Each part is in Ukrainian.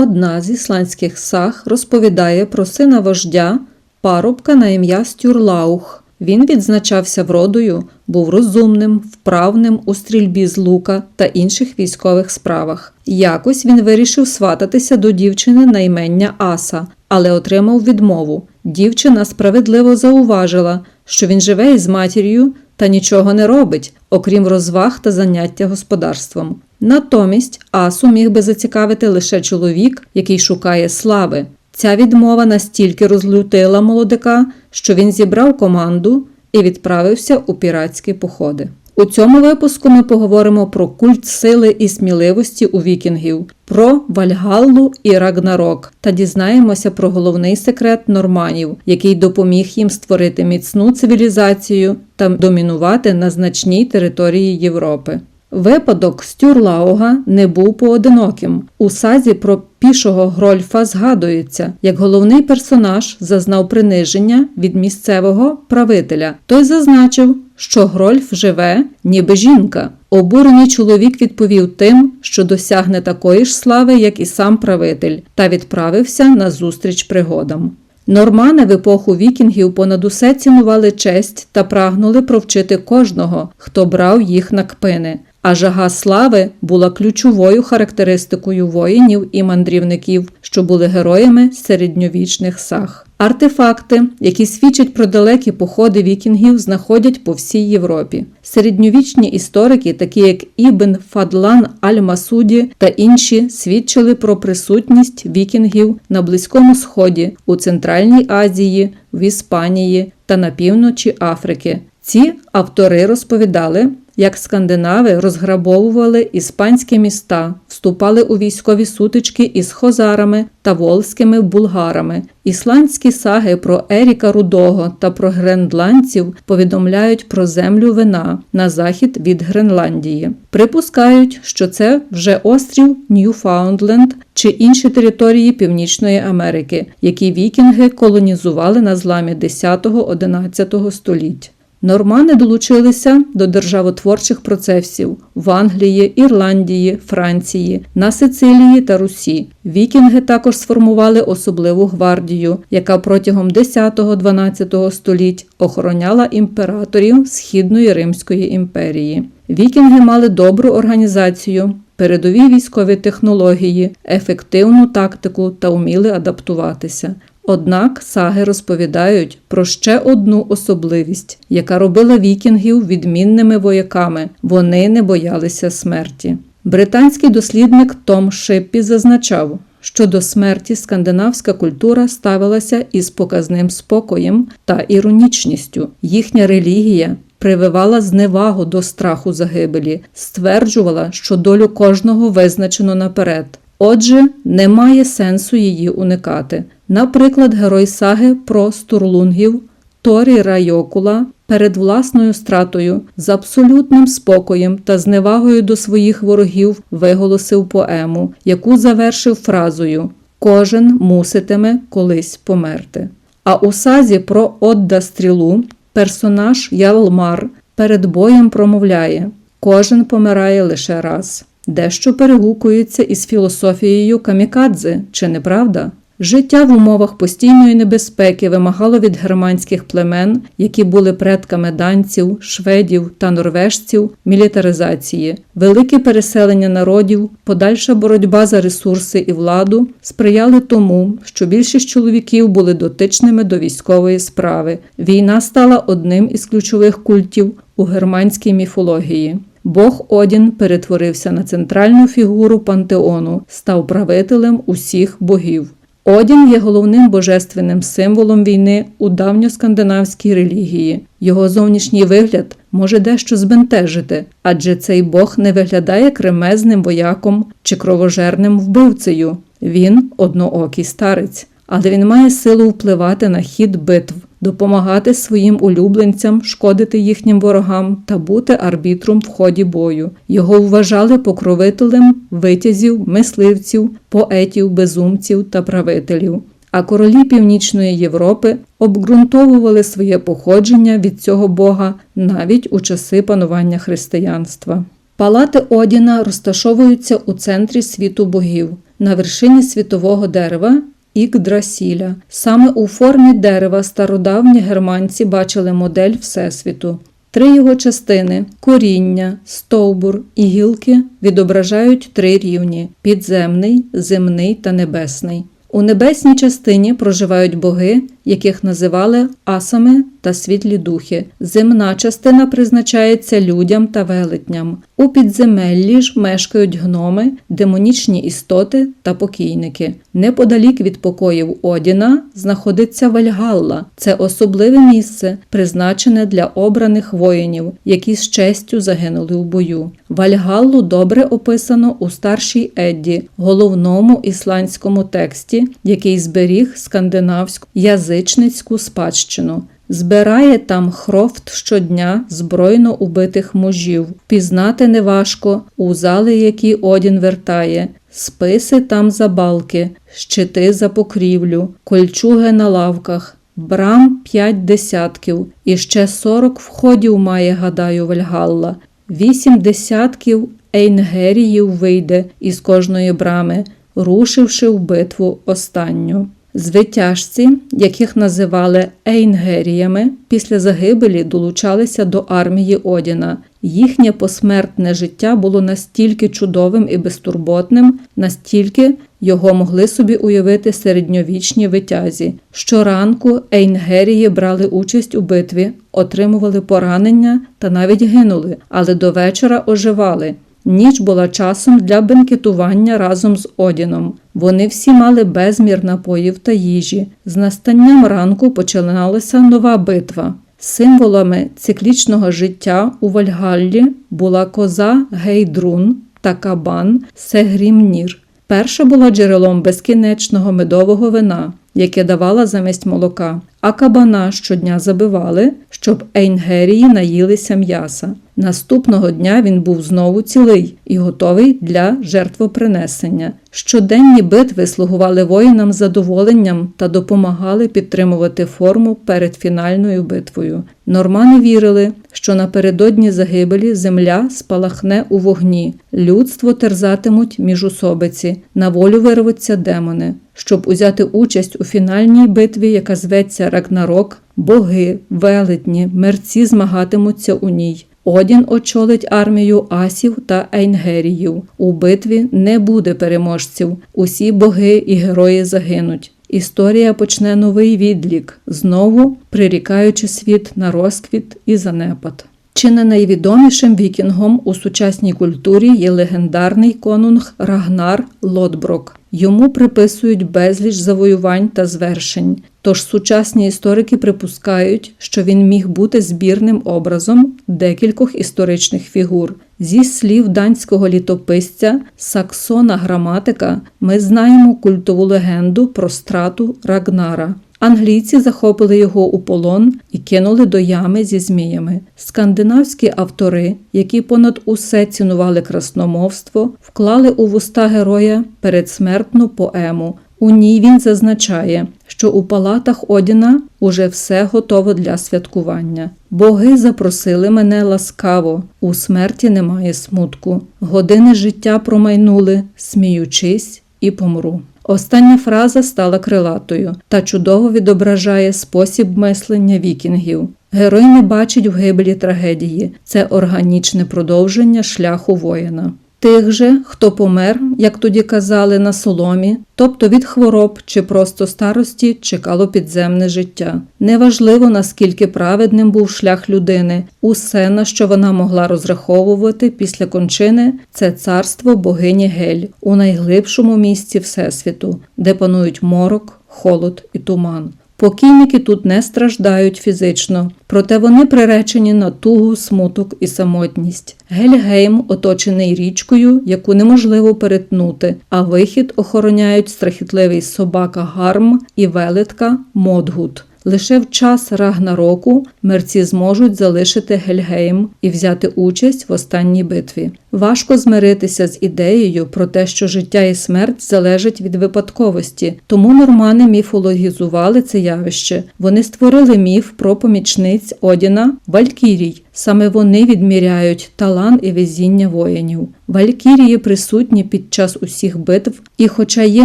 Одна з ісландських саг розповідає про сина вождя, парубка на ім'я Стюрлаух. Він відзначався вродою, був розумним, вправним у стрільбі з лука та інших військових справах. Якось він вирішив свататися до дівчини на імення Аса, але отримав відмову. Дівчина справедливо зауважила, що він живе із матір'ю та нічого не робить, окрім розваг та заняття господарством. Натомість Асу міг би зацікавити лише чоловік, який шукає слави. Ця відмова настільки розлютила молодика, що він зібрав команду і відправився у піратські походи. У цьому випуску ми поговоримо про культ сили і сміливості у вікінгів, про Вальгаллу і Рагнарок та дізнаємося про головний секрет норманів, який допоміг їм створити міцну цивілізацію та домінувати на значній території Європи. Випадок Стюрлауга не був поодиноким. У сазі про пішого Грольфа згадується, як головний персонаж зазнав приниження від місцевого правителя. Той зазначив, що Грольф живе, ніби жінка. Обурений чоловік відповів тим, що досягне такої ж слави, як і сам правитель, та відправився на зустріч пригодам. Нормани в епоху вікінгів понад усе цінували честь та прагнули провчити кожного, хто брав їх на кпини. А жага слави була ключовою характеристикою воїнів і мандрівників, що були героями середньовічних саг. Артефакти, які свідчать про далекі походи вікінгів, знаходять по всій Європі. Середньовічні історики, такі як Ібн Фадлан Аль-Масуді та інші, свідчили про присутність вікінгів на Близькому Сході, у Центральній Азії, в Іспанії та на півночі Африки. Ці автори розповідали, як скандинави розграбовували іспанські міста, вступали у військові сутички із хозарами та волзькими булгарами. Ісландські саги про Еріка Рудого та про гренландців повідомляють про землю вина на захід від Гренландії. Припускають, що це вже острів Ньюфаундленд чи інші території Північної Америки, які вікінги колонізували на зламі 10-11 століть. Нормани долучилися до державотворчих процесів в Англії, Ірландії, Франції, на Сицилії та Русі. Вікінги також сформували особливу гвардію, яка протягом 10-12 століть охороняла імператорів Східної Римської імперії. Вікінги мали добру організацію. Передові військові технології, ефективну тактику та вміли адаптуватися. Однак саги розповідають про ще одну особливість, яка робила вікінгів відмінними вояками. Вони не боялися смерті. Британський дослідник Том Шиппі зазначав, що до смерті скандинавська культура ставилася із показним спокоєм та іронічністю. Їхня релігія прививала зневагу до страху загибелі, стверджувала, що долю кожного визначено наперед. Отже, немає сенсу її уникати. Наприклад, герой саги про стурлунгів Торі Райокула перед власною стратою з абсолютним спокоєм та зневагою до своїх ворогів виголосив поему, яку завершив фразою Кожен муситиме колись померти. А у сазі про Одда Стрілу персонаж Ялмар перед боєм промовляє Кожен помирає лише раз. Дещо перегукується із філософією камікадзе, чи не правда? Життя в умовах постійної небезпеки вимагало від германських племен, які були предками данців, шведів та норвежців, мілітаризації, велике переселення народів, подальша боротьба за ресурси і владу сприяли тому, що більшість чоловіків були дотичними до військової справи. Війна стала одним із ключових культів у германській міфології. Бог Одін перетворився на центральну фігуру пантеону, став правителем усіх богів. Одін є головним божественним символом війни у давньоскандинавській релігії. Його зовнішній вигляд може дещо збентежити, адже цей Бог не виглядає кремезним вояком чи кровожерним вбивцею. Він одноокий старець, але він має силу впливати на хід битв, допомагати своїм улюбленцям, шкодити їхнім ворогам та бути арбітром в ході бою. Його вважали покровителем витязів, мисливців, поетів, безумців та правителів. А королі Північної Європи обґрунтовували своє походження від цього бога навіть у часи панування християнства. Палати Одіна розташовуються у центрі світу богів. на вершині світового дерева Ікдрасіля. Саме у формі дерева стародавні германці бачили модель Всесвіту. Три його частини коріння, стовбур і гілки відображають три рівні підземний, земний та небесний. У небесній частині проживають боги, яких називали асами та світлі духи. Земна частина призначається людям та велетням. У підземеллі ж мешкають гноми, демонічні істоти та покійники. Неподалік від покоїв Одіна знаходиться Вальгалла. Це особливе місце, призначене для обраних воїнів, які з честю загинули в бою. Вальгаллу добре описано у старшій Едді, головному ісландському тексті, який зберіг скандинавську язичницьку спадщину. Збирає там хрофт щодня збройно убитих мужів, пізнати неважко, у зали, які Одін вертає, списи там за балки, щити за покрівлю, кольчуги на лавках, брам п'ять десятків, і ще сорок входів має, гадаю, Вальгалла. Вісім десятків ейнгеріїв вийде із кожної брами, рушивши в битву останню. Звитяжці, яких називали ейнгеріями, після загибелі долучалися до армії Одіна. Їхнє посмертне життя було настільки чудовим і безтурботним, настільки його могли собі уявити середньовічні витязі. Щоранку ейнгерії брали участь у битві, отримували поранення та навіть гинули, але до вечора оживали. Ніч була часом для бенкетування разом з Одіном. Вони всі мали безмір напоїв та їжі. З настанням ранку починалася нова битва. Символами циклічного життя у Вальгаллі була коза Гейдрун та кабан Сегрімнір. Перша була джерелом безкінечного медового вина, яке давала замість молока, а кабана щодня забивали, щоб ейнгерії наїлися м'яса. Наступного дня він був знову цілий і готовий для жертвопринесення. Щоденні битви слугували воїнам задоволенням та допомагали підтримувати форму перед фінальною битвою. Нормани вірили, що напередодні загибелі земля спалахне у вогні, людство терзатимуть міжусобиці, на волю вирвуться демони. Щоб узяти участь у фінальній битві, яка зветься Рагнарок, боги, велетні, мерці змагатимуться у ній. Одін очолить армію асів та ейнгеріїв. У битві не буде переможців. Усі боги і герої загинуть. Історія почне новий відлік, знову прирікаючи світ на розквіт і занепад. Чи не найвідомішим вікінгом у сучасній культурі є легендарний конунг Рагнар Лотброк. Йому приписують безліч завоювань та звершень. Тож сучасні історики припускають, що він міг бути збірним образом декількох історичних фігур. Зі слів данського літописця Саксона Граматика, ми знаємо культову легенду про страту Рагнара. Англійці захопили його у полон і кинули до ями зі зміями. Скандинавські автори, які понад усе цінували красномовство, вклали у вуста героя передсмертну поему. У ній він зазначає, що у палатах Одіна уже все готово для святкування. Боги запросили мене ласкаво, у смерті немає смутку. Години життя промайнули, сміючись, і помру. Остання фраза стала крилатою та чудово відображає спосіб мислення вікінгів. Герой не бачить в гибелі трагедії, це органічне продовження шляху воїна. Тих же, хто помер, як тоді казали, на соломі, тобто від хвороб чи просто старості, чекало підземне життя. Неважливо, наскільки праведним був шлях людини, усе, на що вона могла розраховувати після кончини, це царство богині Гель у найглибшому місці Всесвіту, де панують морок, холод і туман. Покійники тут не страждають фізично, проте вони приречені на тугу, смуток і самотність. Гельгейм оточений річкою, яку неможливо перетнути, а вихід охороняють страхітливий собака Гарм і велетка Модгут. Лише в час Рагнароку мерці зможуть залишити Гельгейм і взяти участь в останній битві. Важко змиритися з ідеєю про те, що життя і смерть залежать від випадковості, тому нормани міфологізували це явище. Вони створили міф про помічниць Одіна Валькірій. Саме вони відміряють талант і везіння воїнів. Валькірії присутні під час усіх битв і, хоча є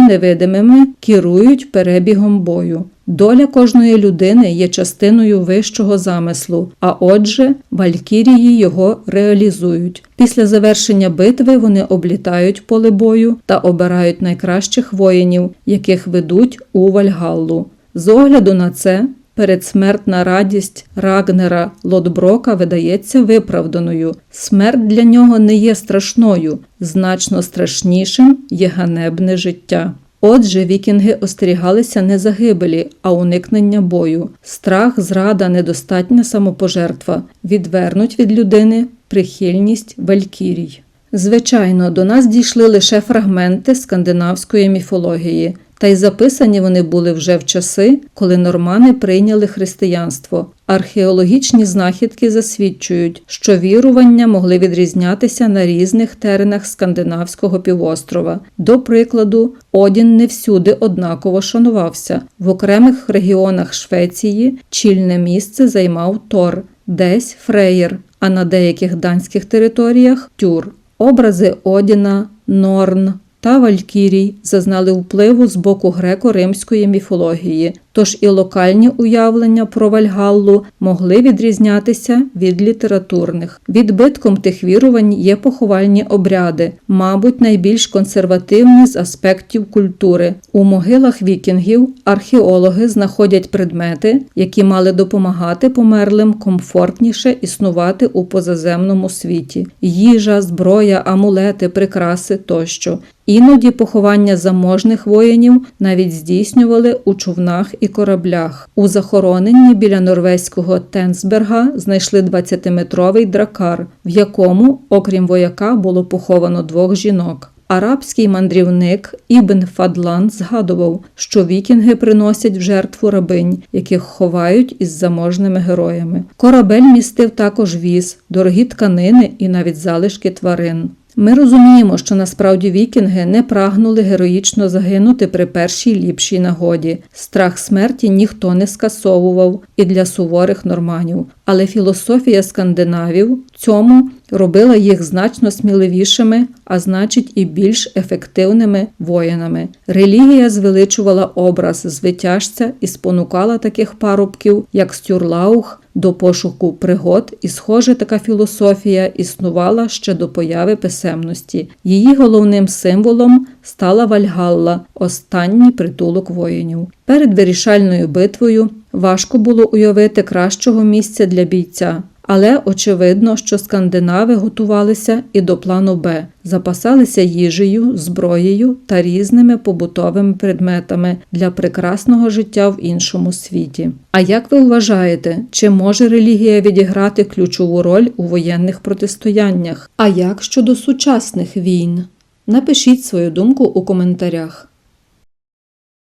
невидимими, керують перебігом бою. Доля кожної людини є частиною вищого замислу, а отже, валькірії його реалізують. Після завершення битви вони облітають поле бою та обирають найкращих воїнів, яких ведуть у Вальгаллу. З огляду на це. Передсмертна радість Рагнера Лотброка видається виправданою. Смерть для нього не є страшною, значно страшнішим є ганебне життя. Отже, вікінги остерігалися не загибелі, а уникнення бою. Страх, зрада, недостатня самопожертва відвернуть від людини прихильність валькірій. Звичайно, до нас дійшли лише фрагменти скандинавської міфології, та й записані вони були вже в часи, коли нормани прийняли християнство. Археологічні знахідки засвідчують, що вірування могли відрізнятися на різних теренах скандинавського півострова. До прикладу, Одін не всюди однаково шанувався. В окремих регіонах Швеції чільне місце займав Тор, десь Фреєр, а на деяких данських територіях Тюр. Образи Одіна, Норн та Валькірій зазнали впливу з боку греко-римської міфології, тож і локальні уявлення про Вальгаллу могли відрізнятися від літературних. Відбитком тих вірувань є поховальні обряди, мабуть, найбільш консервативні з аспектів культури. У могилах вікінгів археологи знаходять предмети, які мали допомагати померлим комфортніше існувати у позаземному світі: їжа, зброя, амулети, прикраси тощо. Іноді поховання заможних воїнів навіть здійснювали у човнах і кораблях. У захороненні біля норвезького Тенсберга знайшли 20-метровий дракар, в якому, окрім вояка, було поховано двох жінок. Арабський мандрівник Ібн Фадлан згадував, що вікінги приносять в жертву рабинь, яких ховають із заможними героями. Корабель містив також віз, дорогі тканини і навіть залишки тварин. Ми розуміємо, що насправді вікінги не прагнули героїчно загинути при першій ліпшій нагоді. Страх смерті ніхто не скасовував і для суворих норманів. Але філософія скандинавів цьому робила їх значно сміливішими, а значить і більш ефективними воїнами. Релігія звеличувала образ звитяжця і спонукала таких парубків, як Стюрлаух, до пошуку пригод, і, схоже, така філософія існувала ще до появи писемності. Її головним символом стала Вальгалла, останній притулок воїнів. Перед вирішальною битвою важко було уявити кращого місця для бійця. Але очевидно, що скандинави готувалися і до плану Б, запасалися їжею, зброєю та різними побутовими предметами для прекрасного життя в іншому світі. А як ви вважаєте, чи може релігія відіграти ключову роль у воєнних протистояннях? А як щодо сучасних війн? Напишіть свою думку у коментарях.